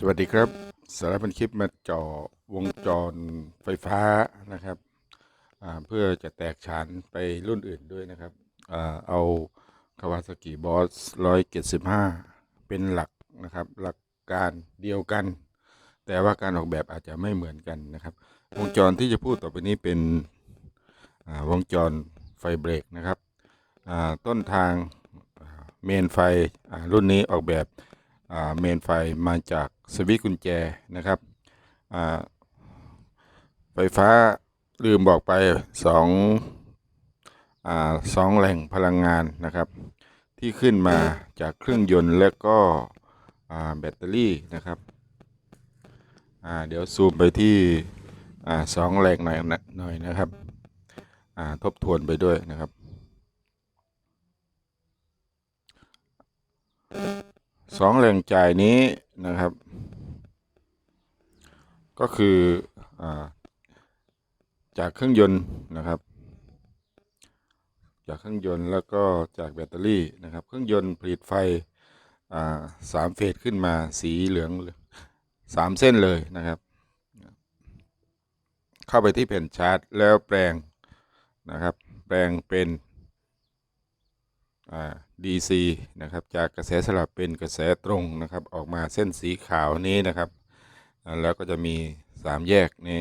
สวัสดีครับสารพันคลิปมาเจาะวงจรไฟฟ้านะครับเพื่อจะแตกฉานไปรุ่นอื่นด้วยนะครับอเอาคาวาซากิบอสร้อยเจ็ดสิบห้าเป็นหลักนะครับ หลักการเดียวกัน แต่ว่าการออกแบบอาจจะไม่เหมือนกันนะครับ วงจรที่จะพูดต่อไปนี้เป็นวงจรไฟเบรกนะครับต้นทางเมนไฟรุ่นนี้ออกแบบเมนไฟมาจาก สวิตกุญแจนะครับไฟฟ้าลืมบอกไปสองอสองแหล่งพลังงานนะครับ ที่ขึ้นมาจากเครื่องยนต์และก็แบตเตอรี่นะครับเดี๋ยวซูมไปที่อสองแหล่งหน่อยนะหน่อยนะครับทบทวนไปด้วยนะครับ สองแหล่งจ่ายนี้นะครับ ก็คืออจากเครื่องยนต์นะครับ จากเครื่องยนต์แล้วก็จากแบตเตอรี่นะครับ เครื่องยนต์ผลิตไฟสามเฟสขึ้นมาสีเหลืองสามเส้นเลยนะครับ เข้าไปที่แผ่นชาร์จแล้วแปลงนะครับ แปลงเป็น DC นะครับจากกระแสสลับเป็นกระแสตรงนะครับ ออกมาเส้นสีขาวนี้นะครับ แล้วก็จะมีสามแยกนี้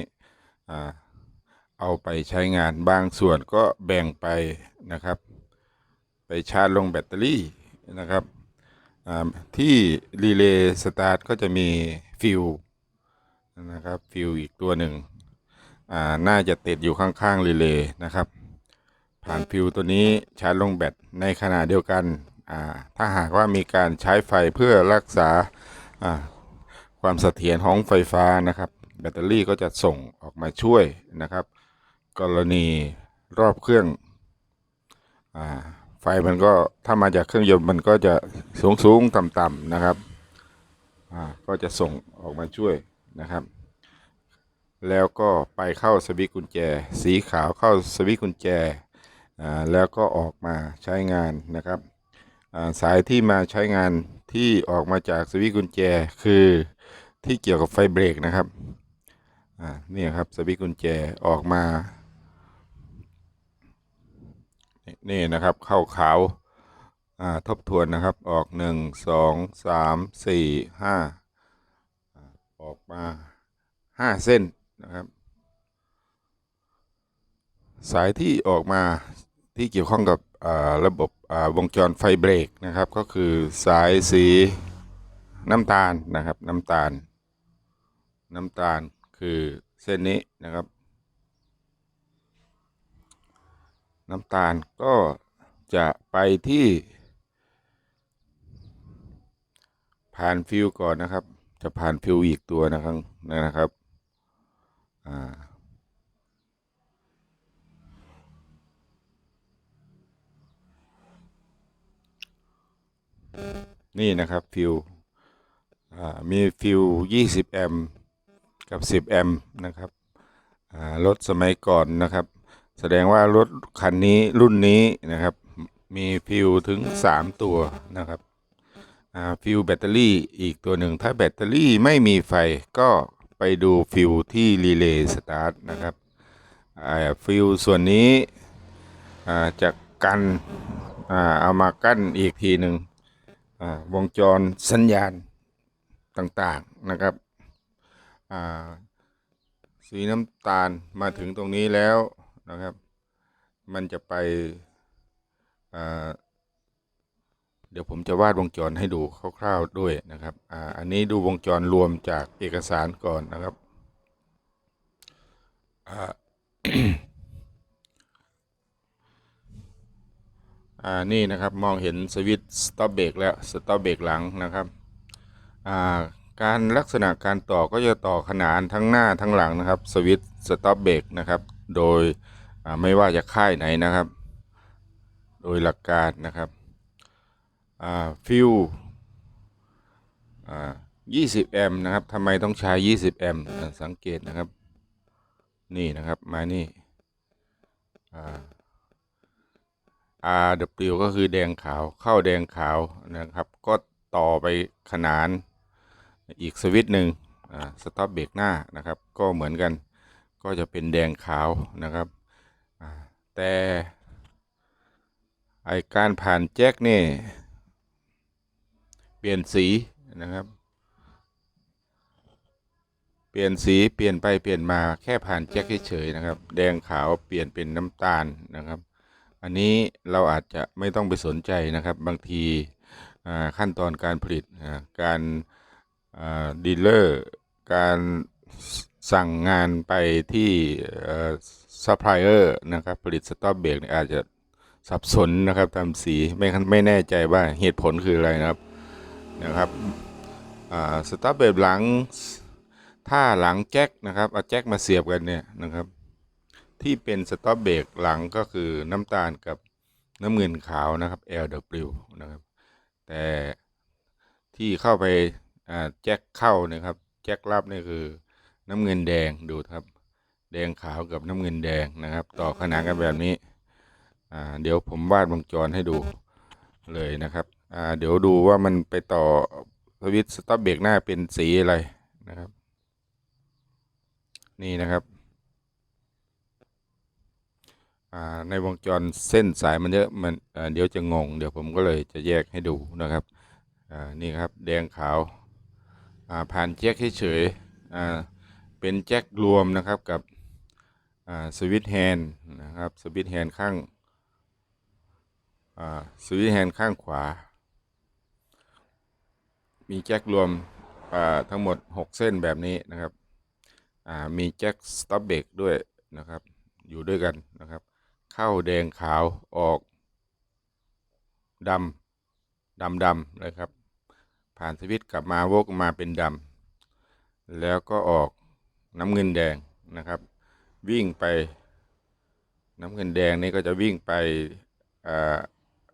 เอาไปใช้งานบางส่วนก็แบ่งไปนะครับ ไปชาร์จลงแบตเตอรี่นะครับที่รีเลย์สตาร์ทก็จะมีฟิวนะครับฟิวอีกตัวหนึ่งน่าจะติดอยู่ข้างๆรีเลย์นะครับ ผ่านฟิวตัวนี้ชาร์จลงแบตในขณะเดียวกัน ถ้าหากว่ามีการใช้ไฟเพื่อรักษาความเสถียรของไฟฟ้านะครับ แบตเตอรี่ก็จะส่งออกมาช่วยนะครับ กรณีรอบเครื่องอไฟมันก็ถ้ามาจากเครื่องยนต์มันก็จะสูงสูงต่ำต่ำนะครับก็จะส่งออกมาช่วยนะครับ แล้วก็ไปเข้าสวิตช์กุญแจ สีขาวเข้าสวิตช์กุญแจ แล้วก็ออกมาใช้งานนะครับสายที่มาใช้งานที่ออกมาจากสวิตช์กุญแจคือที่เกี่ยวกับไฟเบรกนะครับนี่ครับสวิตช์กุญแจออกมานี่นี่นะครับเข้าขาวาทบทวนนะครับออกหนึ่งสองสามสี่ห้าอ่าออกมาห้าเส้นนะครับ สายที่ออกมา ที่เกี่ยวข้องกับระบบวงจรไฟเบรกนะครับ ก็คือสายสีน้ำตาลนะครับน้ำตาล น้ำตาลคือเส้นนี้นะครับ น้ำตาลก็จะไปที่ผ่านฟิวก่อนนะครับ จะผ่านฟิวอีกตัวนะครับนะครับอ่า นี่นะครับฟิวมีฟิว 20 แอมป์กับ 10 แอมป์นะครับรถสมัยก่อนนะครับ แสดงว่ารถคันนี้รุ่นนี้นะครับ มีฟิวถึง 3 ตัวนะครับฟิวแบตเตอรี่อีกตัวหนึ่ง ถ้าแบตเตอรี่ไม่มีไฟก็ไปดูฟิวที่รีเลย์สตาร์ทนะครับฟิวส่วนนี้จะกันเอามากั้นอีกทีหนึ่ง วงจรสัญญาณต่างๆนะครับสีน้ำตาลมาถึงตรงนี้แล้วนะครับ มันจะไปเดี๋ยวผมจะวาดวงจรให้ดูคร่าวๆด้วยนะครับออันนี้ดูวงจรรวมจากเอกสารก่อนนะครับ อ่านี่นะครับมองเห็นสวิตสต็อปเบรกแล้วสต็อปเบรกหลังนะครับอ่าการลักษณะการต่อก็จะต่อขนานทั้งหน้าทั้งหลังนะครับสวิตสต็อปเบรกนะครับ โดยไม่ว่าจะค่ายไหนนะครับ โดยหลักการนะครับฟิวอ่า20 แอมป์นะครับทำไมต้องใช้ 20 แอมป์อ่าสังเกตนะครับ นี่นะครับมานี่อ่า RW ก็คือแดงขาวเข้าแดงขาวนะครับ ก็ต่อไปขนานอีกสวิตหนึ่งสต็อปเบรกหน้านะครับ ก็เหมือนกันก็จะเป็นแดงขาวนะครับแต่ไอการผ่านแจ็คนี่ เปลี่ยนสีนะครับ เปลี่ยนสีเปลี่ยนไปเปลี่ยนมาแค่ผ่านแจ็คเฉยๆนะครับ แดงขาวเปลี่ยนเป็นน้ำตาลนะครับ อันนี้เราอาจจะไม่ต้องไปสนใจนะครับ บางทีขั้นตอนการผลิตการดีลเลอร์การสั่งงานไปที่ซัพพลายเออร์นะครับผลิตสต็อปเบรกนี่อาจจะสับสนนะครับทำสีไม่คันไม่แน่ใจว่าเหตุผลคืออะไรนะครับนะครับสต็อปเบรกหลังถ้าหลังแจ็คนะครับเอาแจ็คมาเสียบกันเนี่ยนะครับ ที่เป็นสต็อปเบรกหลังก็คือน้ำตาลกับน้ำเงินขาวนะครับ LW นะครับ แต่ที่เข้าไปแจ็คเข้านะครับแจ็ครับนี่คือน้ำเงินแดงดูครับ แดงขาวกับน้ำเงินแดงนะครับ ต่อขนานกันแบบนี้เดี๋ยวผมวาดวงจรให้ดูเลยนะครับเดี๋ยวดูว่ามันไปต่อสวิตสต็อปเบรกหน้าเป็นสีอะไรนะครับ นี่นะครับ อ่า ในวงจรเส้นสายมันเยอะมันเดี๋ยวจะงง เดี๋ยวผมก็เลยจะแยกให้ดูนะครับนี่ครับแดงขาวาผ่านแจ็คเฉยเป็นแจ็ครวมนะครับกับสวิตช์แฮนนะครับสวิตช์แฮนข้างาสวิตช์แฮนข้างขวา มีแจ็ครวมทั้งหมด 6 เส้นแบบนี้นะครับมีแจ็คสต็อปเบรกด้วยนะครับอยู่ด้วยกันนะครับ เข้าแดงขาวออกดำดำดำเลยครับ ผ่านสวิตช์กลับมาวกมาเป็นดำแล้วก็ออกน้ำเงินแดงนะครับ วิ่งไปน้ำเงินแดงนี่ก็จะวิ่งไป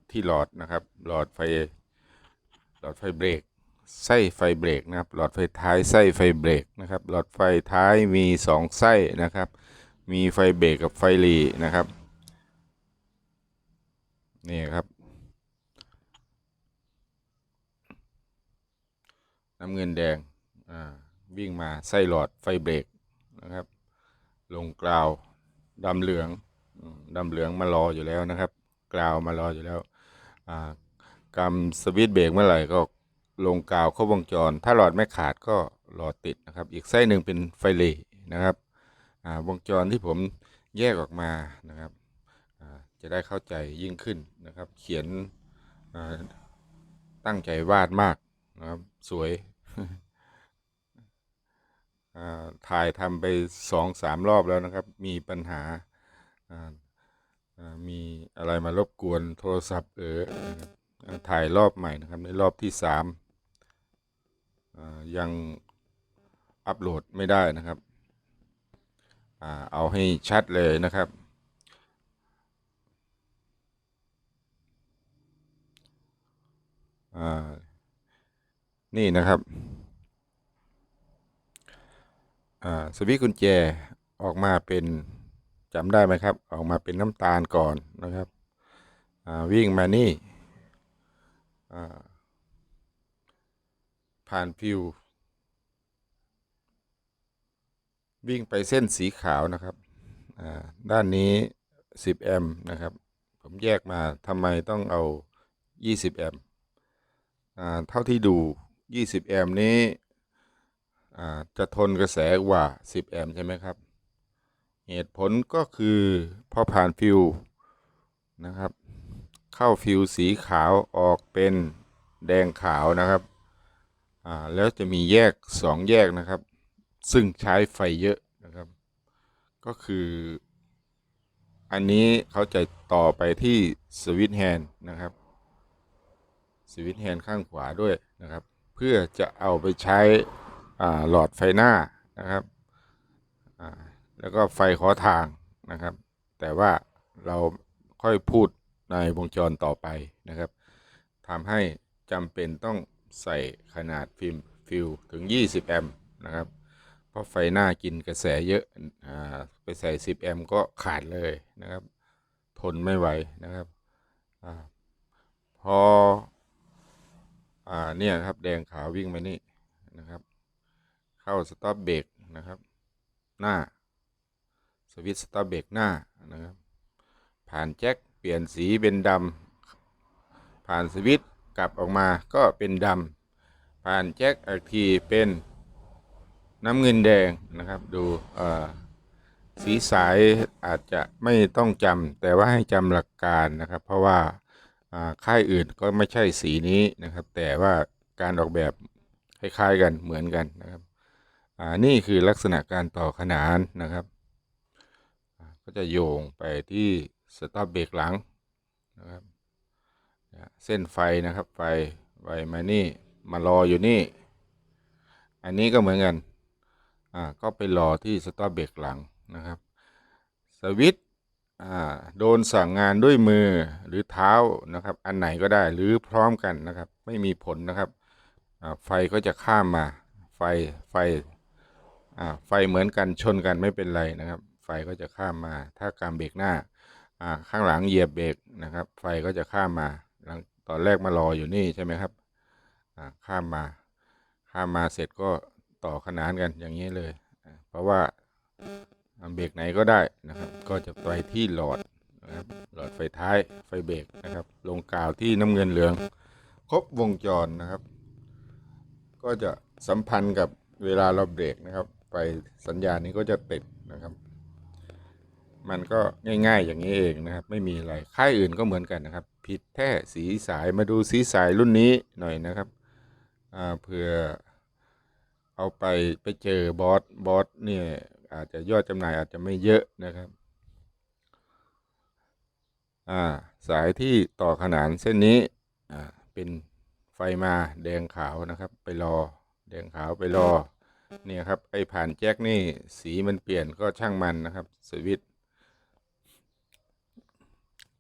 ที่หลอดนะครับ หลอดไฟหลอดไฟเบรกไส้ไฟเบรกนะครับ หลอดไฟท้ายไส้ไฟเบรกนะครับ หลอดไฟท้ายมีสองไส้นะครับ มีไฟเบรกกับไฟหลีนะครับ นี่ครับ น้ำเงินแดง อ่า วิ่งมาไส้หลอดไฟเบรกนะครับ ลงกราวดำเหลืองดำเหลืองมารออยู่แล้วนะครับ กราวมารออยู่แล้ว อ่ากำสวิตช์เบรกเมื่อไหร่ก็ลงกาวเข้าวงจร ถ้าหลอดไม่ขาดก็หลอดติดนะครับ อีกไส้หนึ่งเป็นไฟเลนะครับวงจรที่ผมแยกออกมานะครับ จะได้เข้าใจยิ่งขึ้นนะครับ เขียนตั้งใจวาดมากนะครับ สวยถ่ายทำไปสองสามรอบแล้วนะครับ มีปัญหาามีอะไรมารบกวนโทรศัพท์เออถ่ายรอบใหม่นะครับ ในรอบที่สามยังอัปโหลดไม่ได้นะครับอเอาให้ชัดเลยนะครับ อ่า นี่นะครับสวิตกุญแจออกมาเป็นจำได้ไหมครับ ออกมาเป็นน้ำตาลก่อนนะครับวิ่งมานี่ผ่านฟิว วิ่งไปเส้นสีขาวนะครับด้านนี้ 10 แอมป์นะครับ ผมแยกมาทำไมต้องเอา 20 แอมป์ เท่าที่ดู 20 แอมป์นี้จะทนกระแสกว่า 10 แอมป์ใช่ไหมครับ เหตุผลก็คือพอผ่านฟิวนะครับ เข้าฟิวสีขาวออกเป็นแดงขาวนะครับแล้วจะมีแยก 2 แยกนะครับ ซึ่งใช้ไฟเยอะนะครับ ก็คือ อันนี้เขาจะต่อไปที่สวิตช์แฮนด์นะครับ สวิตช์แฮนด์ข้างขวาด้วยนะครับ เพื่อจะเอาไปใช้หลอดไฟหน้านะครับแล้วก็ไฟขอทางนะครับ แต่ว่าเราค่อยพูดในวงจรต่อไปนะครับทำให้จำเป็นต้องใส่ขนาดฟิล์มฟิลถึง 20 แอมป์นะครับ เพราะไฟหน้ากินกระแสเยอะอ่าไปใส่ 10 แอมป์ก็ขาดเลยนะครับ ทนไม่ไหวนะครับอาพอ อ่าเนี่ยครับแดงขาววิ่งมานี่นะครับ เข้าสต็อปเบรกนะครับ หน้า สวิตสต็อปเบรกหน้านะครับ ผ่านแจ็คเปลี่ยนสีเป็นดำผ่านสวิตกลับออกมาก็เป็นดำผ่านแจ็คอีกทีเป็นน้ำเงินแดงนะครับ ดูเอ่อสีสายอาจจะไม่ต้องจำแต่ว่าให้จำหลักการนะครับ เพราะว่า ค่ายอื่นก็ไม่ใช่สีนี้นะครับ แต่ว่าการออกแบบคล้ายๆกันเหมือนกันนะครับนี่คือลักษณะการต่อขนานนะครับ ก็จะโยงไปที่สต็อปเบรกหลังนะครับเส้นไฟนะครับไฟไฟมานี่มารออยู่นี่ อันนี้ก็เหมือนกันอ่าก็ไปรอที่สต็อปเบรกหลังนะครับ สวิตช์ โดนสั่งงานด้วยมือหรือเท้านะครับ อันไหนก็ได้หรือพร้อมกันนะครับ ไม่มีผลนะครับ ไฟก็จะข้ามมาไฟไฟไฟเหมือนกันชนกันไม่เป็นไรนะครับ ไฟก็จะข้ามมา ถ้าการเบรกหน้าข้างหลังเหยียบเบรกนะครับ ไฟก็จะข้ามมาหลังตอนแรกมารออยู่นี่ใช่ไหมครับข้ามมาข้ามมาเสร็จก็ต่อขนานกันอย่างนี้เลย เพราะว่า เบรกไหนก็ได้นะครับ ก็จะไปที่หลอดนะครับหลอดไฟท้ายไฟเบรกนะครับ ลงกาวที่น้ำเงินเหลือง ครบวงจรนะครับ ก็จะสัมพันธ์กับเวลาเราเบรกนะครับ ไฟสัญญาณนี้ก็จะติดนะครับ มันก็ง่ายๆอย่างนี้เองนะครับ ไม่มีอะไรค่ายอื่นก็เหมือนกันนะครับ ผิดแท้สีสายมาดูสีสายรุ่นนี้หน่อยนะครับเผื่อเอาไปไปเจอบอสบอสเนี่ย อาจจะยอดจำหน่ายอาจจะไม่เยอะนะครับ อ่า สายที่ต่อขนานเส้นนี้ อ่า เป็นไฟมาแดงขาวนะครับ ไปรอ แดงขาวไปรอ เนี่ยครับ ไอ้ผ่านแจ็คนี่สีมันเปลี่ยนก็ช่างมันนะครับ สวิต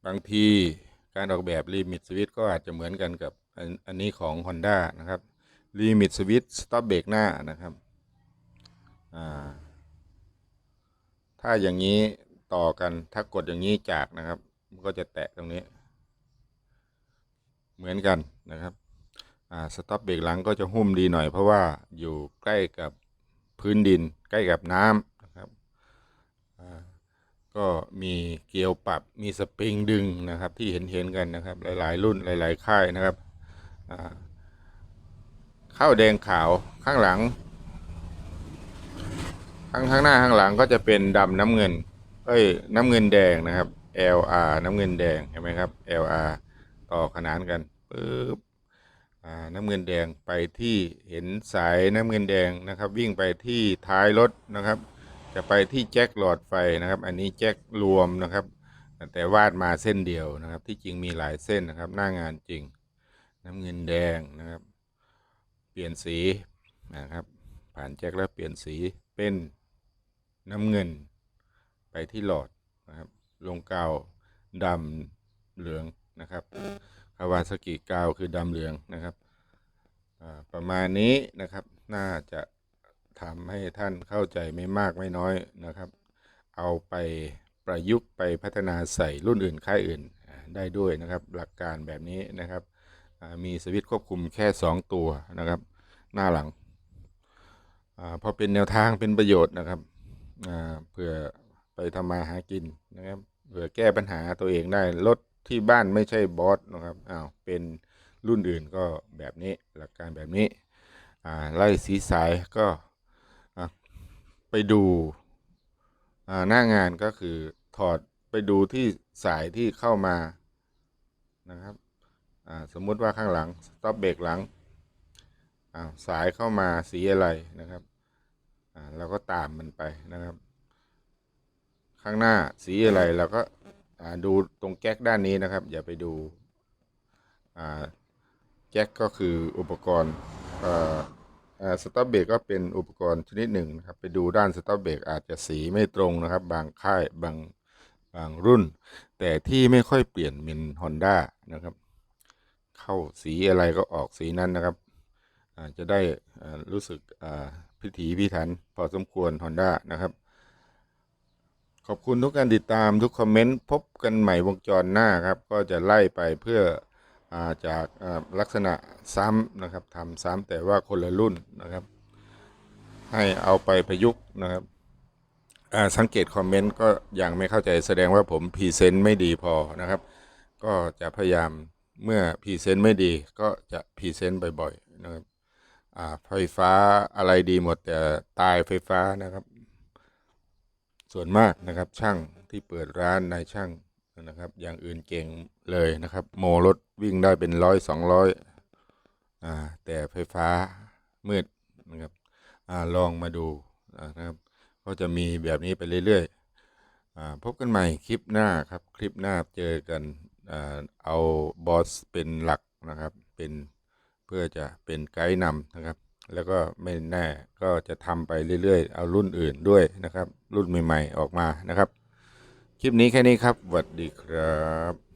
บางทีการออกแบบลิมิตสวิตก็อาจจะเหมือนกันกับอันอันนี้ของ Honda นะครับลิมิตสวิตสต็อปเบรกหน้านะครับ อ่า ถ้าอย่างนี้ต่อกันถ้ากดอย่างนี้จากนะครับ มันก็จะแตะตรงนี้ เหมือนกันนะครับอ่าสต็อปเบรกหลังก็จะหุ้มดีหน่อย เพราะว่าอยู่ใกล้กับพื้นดิน ใกล้กับน้ำนะครับอ่าก็มีเกลียวปรับมีสปริงดึงนะครับ ที่เห็นเห็นกันนะครับ หลาย ๆ รุ่นหลาย ๆ ค่ายนะครับอ่าข้าวแดงขาวข้างหลัง ข้างข้างหน้าข้างหลังก็จะเป็นดำน้ำเงินเอ้ยน้ำเงินแดงนะครับ LR น้ำเงินแดงเห็นไหมครับ LR ต่อขนานกันปึ๊บน้ำเงินแดงไปที่เห็นสายน้ำเงินแดงนะครับ วิ่งไปที่ท้ายรถนะครับ จะไปที่แจ็คหลอดไฟนะครับ อันนี้แจ็ครวมนะครับ แต่วาดมาเส้นเดียวนะครับ ที่จริงมีหลายเส้นนะครับ หน้างานจริง น้ำเงินแดงนะครับ เปลี่ยนสีนะครับ ผ่านแจ็คแล้วเปลี่ยนสีเป็น น้ำเงิน ไปที่หลอดนะครับ ลงกาวดำเหลืองนะครับคาวาซกิกาวคือดำเหลืองนะครับประมาณนี้นะครับ น่าจะทำให้ท่านเข้าใจไม่มากไม่น้อยนะครับ เอาไปประยุกต์ไปพัฒนาใส่รุ่นอื่นค่ายอื่นได้ด้วยนะครับ หลักการแบบนี้นะครับมีสวิตช์ควบคุมแค่ 2 ตัวนะครับ หน้าหลังอพอเป็นแนวทางเป็นประโยชน์นะครับ เพื่อไปทำมาหากินนะครับเผื่อแก้ปัญหาตัวเองได้รถที่บ้านไม่ใช่บอสนะครับอ้าวเป็นรุ่นอื่นก็แบบนี้หลักการแบบนี้ไล่สีสายก็ไปดูหน้างานก็คือถอดไปดูที่สายที่เข้ามานะครับสมมุติว่าข้างหลังสต็อปเบรกหลังสายเข้ามาสีอะไรนะครับ อ่าเราก็ตามมันไปนะครับ ข้างหน้าสีอะไรเราก็อ่าดูตรงแก๊กด้านนี้นะครับ อย่าไปดูอ่าแก๊กก็คืออุปกรณ์สต็อปเบรกก็เป็นอุปกรณ์ชนิดหนึ่งนะครับ ไปดูด้านสต็อปเบรกอาจจะสีไม่ตรงนะครับ บางค่ายบางบางรุ่น แต่ที่ไม่ค่อยเปลี่ยนเป็น Honda นะครับ เข้าสีอะไรก็ออกสีนั้นนะครับจะได้รู้สึก พิถีพิถันพอสมควร Honda นะครับ ขอบคุณทุกการติดตามทุกคอมเมนต์พบกันใหม่วงจรหน้าครับ ก็จะไล่ไปเพื่ออาจากาลักษณะซ้ำนะครับทำซ้ำแต่ว่าคนละรุ่นนะครับ ให้เอาไปประยุกต์นะครับสังเกตคอมเมนต์ก็ยังไม่เข้าใจแสดงว่าผมพรีเซนต์ไม่ดีพอนะครับ ก็จะพยายามเมื่อพรีเซนต์ไม่ดีก็จะพรีเซนต์บ่อยๆนะครับ อ่า ไฟฟ้าอะไรดีหมดแต่ตายไฟฟ้านะครับ ส่วนมากนะครับ ช่างที่เปิดร้านนายช่างนะครับ อย่างอื่นเก่งเลยนะครับ โมรถวิ่งได้เป็นร้อยสองร้อยอ่า แต่ไฟฟ้ามืดนะครับอ่าลองมาดูนะครับ ก็จะมีแบบนี้ไปเรื่อยๆอ่าพบกันใหม่คลิปหน้าครับ คลิปหน้าเจอกันอ่าเอาบอสเป็นหลักนะครับ เป็น พื่อจะเป็นไกด์นำนะครับ แล้วก็ไม่แน่ก็จะทำไปเรื่อยๆ เอารุ่นอื่นด้วยนะครับ รุ่นใหม่ๆออกมานะครับ คลิปนี้แค่นี้ครับสวัสดีครับ